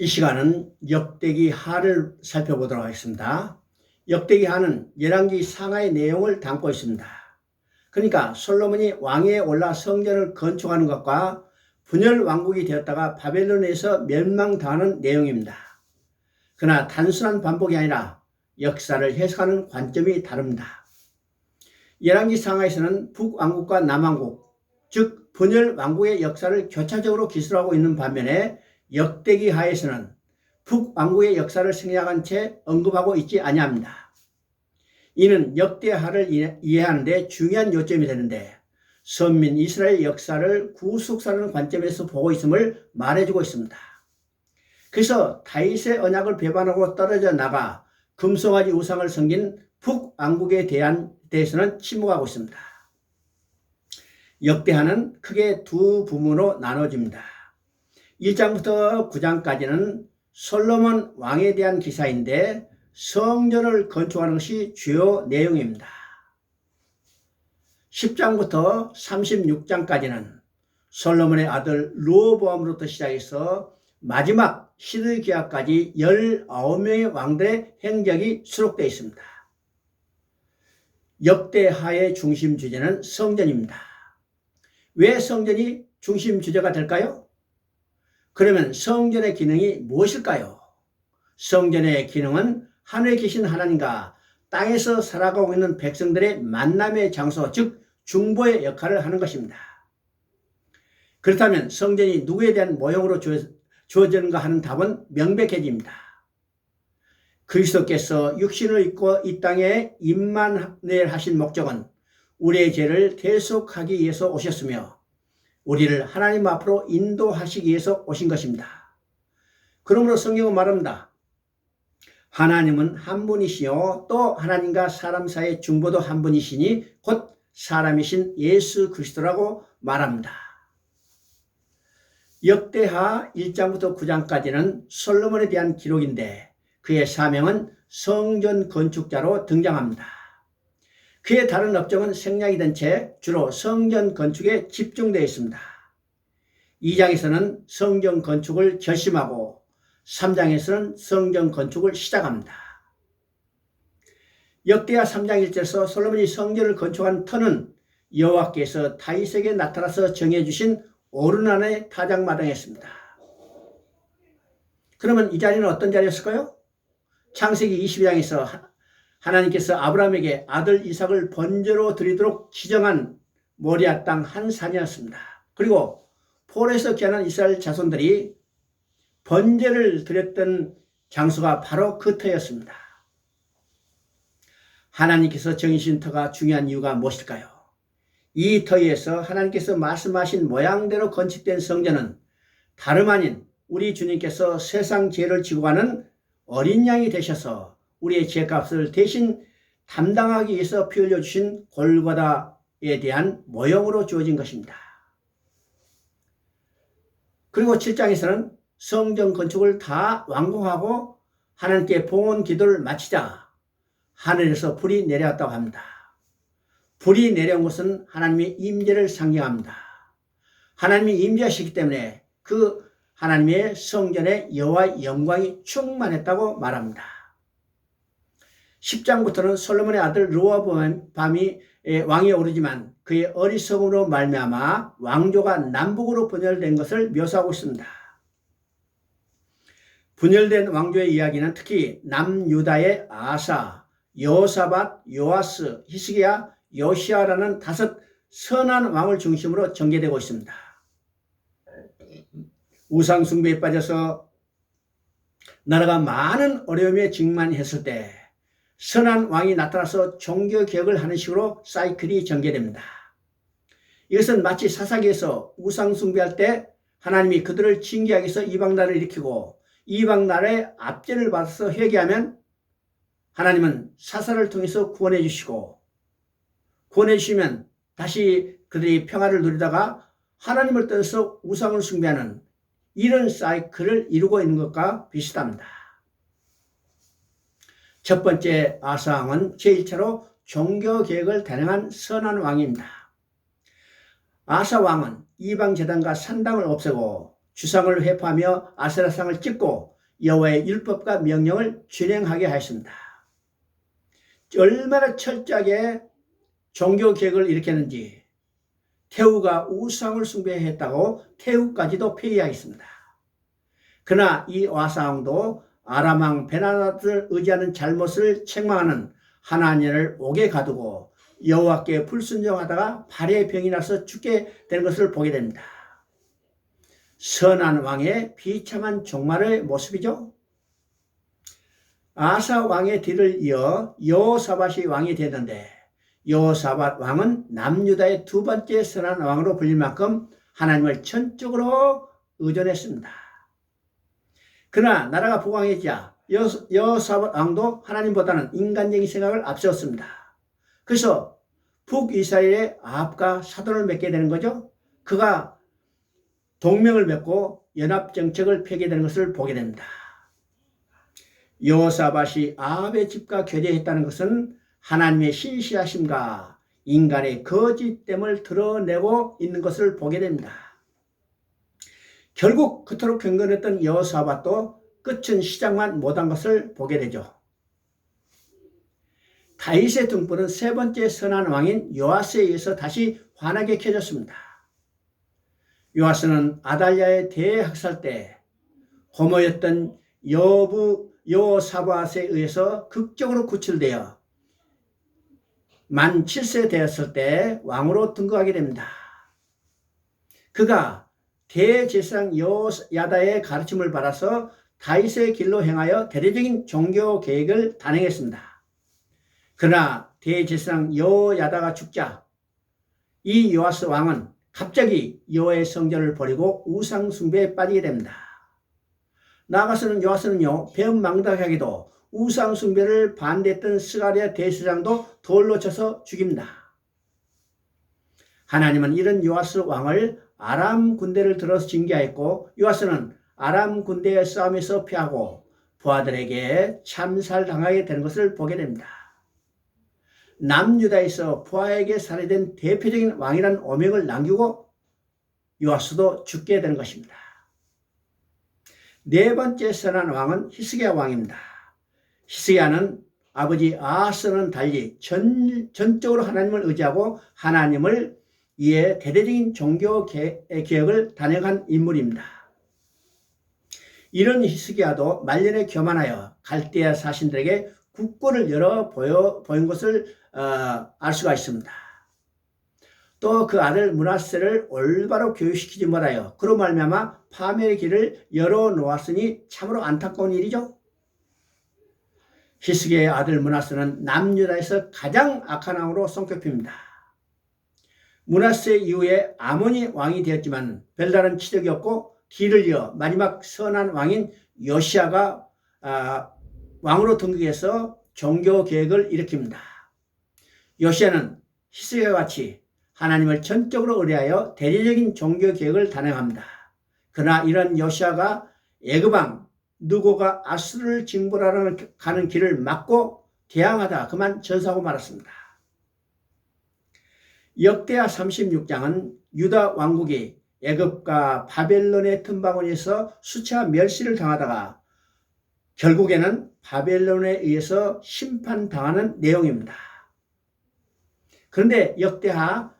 이 시간은 역대기 하를 살펴보도록 하겠습니다. 역대기 하는 열왕기 상하의 내용을 담고 있습니다. 그러니까 솔로몬이 왕위에 올라 성전을 건축하는 것과 분열 왕국이 되었다가 바벨론에서 멸망당하는 내용입니다. 그러나 단순한 반복이 아니라 역사를 해석하는 관점이 다릅니다. 열왕기 상하에서는 북왕국과 남왕국, 즉 분열 왕국의 역사를 교차적으로 기술하고 있는 반면에 역대기 하에서는 북왕국의 역사를 생략한 채 언급하고 있지 아니합니다. 이는 역대하를 이해하는데 중요한 요점이 되는데 선민 이스라엘 역사를 구속사라는 관점에서 보고 있음을 말해주고 있습니다. 그래서 다윗의 언약을 배반하고 떨어져 나가 금송아지 우상을 섬긴 북왕국에 대한 대해서는 침묵하고 있습니다. 역대하는 크게 두 부문으로 나눠집니다. 1장부터 9장까지는 솔로몬 왕에 대한 기사인데 성전을 건축하는 것이 주요 내용입니다. 10장부터 36장까지는 솔로몬의 아들 루어보암으로부터 시작해서 마지막 시드기야까지 19명의 왕들의 행적이 수록되어 있습니다. 역대하의 중심 주제는 성전입니다. 왜 성전이 중심 주제가 될까요? 그러면 성전의 기능이 무엇일까요? 성전의 기능은 하늘에 계신 하나님과 땅에서 살아가고 있는 백성들의 만남의 장소, 즉 중보의 역할을 하는 것입니다. 그렇다면 성전이 누구에 대한 모형으로 주어지는가 하는 답은 명백해집니다. 그리스도께서 육신을 입고 이 땅에 임만을 하신 목적은 우리의 죄를 대속하기 위해서 오셨으며 우리를 하나님 앞으로 인도하시기 위해서 오신 것입니다. 그러므로 성경은 말합니다. 하나님은 한 분이시요 또 하나님과 사람 사이의 중보도 한 분이시니 곧 사람이신 예수 그리스도라고 말합니다. 역대하 1장부터 9장까지는 솔로몬에 대한 기록인데 그의 사명은 성전 건축자로 등장합니다. 그의 다른 업종은 생략이 된 채 주로 성전 건축에 집중되어 있습니다. 2장에서는 성전 건축을 결심하고 3장에서는 성전 건축을 시작합니다. 역대하 3장 1절에서 솔로몬이 성전을 건축한 터는 여호와께서 다윗에게 나타나서 정해주신 오르난의 타작마당이었습니다. 그러면 이 자리는 어떤 자리였을까요? 창세기 22장에서 하나님께서 아브라함에게 아들 이삭을 번제로 드리도록 지정한 모리아 땅 한 산이었습니다. 그리고 폴에서 귀환한 이스라엘 자손들이 번제를 드렸던 장소가 바로 그 터였습니다. 하나님께서 정해주신 터가 중요한 이유가 무엇일까요? 이 터에서 하나님께서 말씀하신 모양대로 건축된 성전은 다름 아닌 우리 주님께서 세상 죄를 지고 가는 어린 양이 되셔서 우리의 죄값을 대신 담당하기 위해서 피 흘려 주신 골고다에 대한 모형으로 주어진 것입니다. 그리고 7장에서는 성전 건축을 다 완공하고 하나님께 봉헌 기도를 마치자 하늘에서 불이 내려왔다고 합니다. 불이 내려온 것은 하나님의 임재를 상징합니다. 하나님이 임재하시기 때문에 그 하나님의 성전에 여호와 영광이 충만했다고 말합니다. 10장부터는 솔로몬의 아들 르호보암이 왕위에 오르지만 그의 어리석음으로 말미암아 왕조가 남북으로 분열된 것을 묘사하고 있습니다. 분열된 왕조의 이야기는 특히 남유다의 아사, 여사밧, 요아스, 히스기야, 요시아라는 다섯 선한 왕을 중심으로 전개되고 있습니다. 우상 숭배에 빠져서 나라가 많은 어려움에 직만했을 때 선한 왕이 나타나서 종교 개혁을 하는 식으로 사이클이 전개됩니다. 이것은 마치 사사기에서 우상 숭배할 때 하나님이 그들을 징계하기 위해서 이방 나라를 일으키고 이방 나라의 압제를 받아서 회개하면 하나님은 사사를 통해서 구원해 주시고 구원해 주시면 다시 그들이 평화를 누리다가 하나님을 떠나서 우상을 숭배하는 이런 사이클을 이루고 있는 것과 비슷합니다. 첫 번째 아사왕은 제1차로 종교개혁을 단행한 선한 왕입니다. 아사왕은 이방재단과 산당을 없애고 주상을 회파하며 아세라상을 찍고 여호와의 율법과 명령을 준행하게 하였습니다. 얼마나 철저하게 종교 개혁을 일으켰는지 태우가 우상을 숭배했다고 태우까지도 폐위하였습니다. 그러나 이 와사왕도 아람왕 베나다를 의지하는 잘못을 책망하는 하나님을 옥에 가두고 여호와께 불순종하다가 발에 병이 나서 죽게 된 것을 보게 됩니다. 선한 왕의 비참한 종말의 모습이죠. 아사 왕의 뒤를 이어 여호사밧이 왕이 되는데 여호사밧 왕은 남유다의 두 번째 선한 왕으로 불릴 만큼 하나님을 전적으로 의존했습니다. 그러나 나라가 부강해지자 여호사밧 왕도 하나님보다는 인간적인 생각을 앞세웠습니다. 그래서 북이스라엘의 아합과 사돈을 맺게 되는 거죠. 그가 동맹을 맺고 연합 정책을 펴게 되는 것을 보게 됩니다. 여호사밧이 아합의 집과 교제했다는 것은 하나님의 신시하심과 인간의 거짓됨을 드러내고 있는 것을 보게 됩니다. 결국 그토록 경건했던 여호사밧도 끝은 시작만 못한 것을 보게 되죠. 다윗의 등불은 세 번째 선한 왕인 요아스에 의해서 다시 환하게 켜졌습니다. 요아스는 아달랴의 대학살 때 고모였던 여부 요사밧에 의해서 극적으로 구출되어 만 7세 되었을 때 왕으로 등극하게 됩니다. 그가 대제사장 여야다의 가르침을 받아서 다윗의 길로 행하여 대대적인 종교 계획을 단행했습니다. 그러나 대제사장 여야다가 죽자 이 요아스 왕은 갑자기 여호와의 성전을 버리고 우상 숭배에 빠지게 됩니다. 나아가서는 요아스는요 배은망덕하게도 우상 숭배를 반대했던 스가리아 대제사장도 돌로 쳐서 죽입니다. 하나님은 이런 요아스 왕을 아람 군대를 들어서 징계하였고 요아스는 아람 군대의 싸움에서 피하고 부하들에게 참살당하게 되는 것을 보게 됩니다. 남유다에서 부하에게 살해된 대표적인 왕이란 오명을 남기고 요아스도 죽게 되는 것입니다. 네 번째 선한 왕은 히스기야 왕입니다. 히스기야는 아버지 아하스는 달리 전, 전적으로 하나님을 의지하고 하나님을 이에 대대적인 종교 개혁을 단행한 인물입니다. 이런 히스기야도 말년에 교만하여 갈대아 사신들에게 국권을 열어 보여, 보인 것을 어, 알 수가 있습니다. 또 그 아들 문하세를 올바로 교육시키지 못하여 그로 말미암아 파멸의 길을 열어 놓았으니 참으로 안타까운 일이죠. 히스기야의 아들 문하세는 남유다에서 가장 악한 왕으로 손꼽힙니다. 문하세 이후에 아모니 왕이 되었지만 별다른 치적이 없고 뒤를 이어 마지막 선한 왕인 요시아가 아, 왕으로 등극해서 종교 계획을 일으킵니다. 요시아는 히스기야 같이 하나님을 전적으로 의뢰하여 대리적인 종교 계획을 단행합니다. 그러나 이런 요시아가 애굽왕 누고가 아수르를 징벌하러 가는 길을 막고 대항하다 그만 전사하고 말았습니다. 역대하 36장은 유다 왕국이 애굽과 바벨론의 틈바구니에서 수차 멸시를 당하다가 결국에는 바벨론에 의해서 심판당하는 내용입니다. 그런데 역대하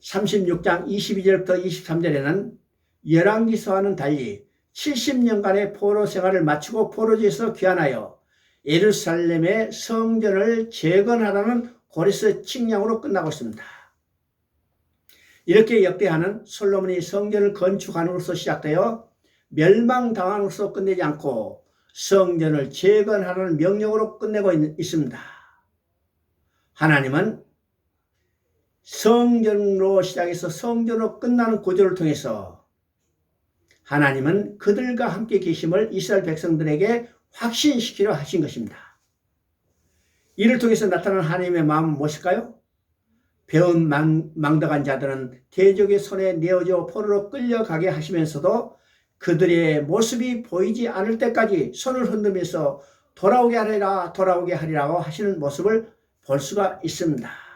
36장 22절부터 23절에는 열왕기서와는 달리 70년간의 포로 생활을 마치고 포로지에서 귀환하여 예루살렘의 성전을 재건하라는 고레스 칙령으로 끝나고 있습니다. 이렇게 역대하는 솔로몬이 성전을 건축함으로써 시작되어 멸망당함으로써 끝내지 않고 성전을 재건하라는 명령으로 끝내고 있습니다. 하나님은 성전으로 시작해서 성전으로 끝나는 구조를 통해서 하나님은 그들과 함께 계심을 이스라엘 백성들에게 확신시키려 하신 것입니다. 이를 통해서 나타난 하나님의 마음은 무엇일까요? 배운 망, 망덕한 자들은 대적의 손에 내어져 포로로 끌려가게 하시면서도 그들의 모습이 보이지 않을 때까지 손을 흔들면서 돌아오게 하리라 돌아오게 하리라고 하시는 모습을 볼 수가 있습니다.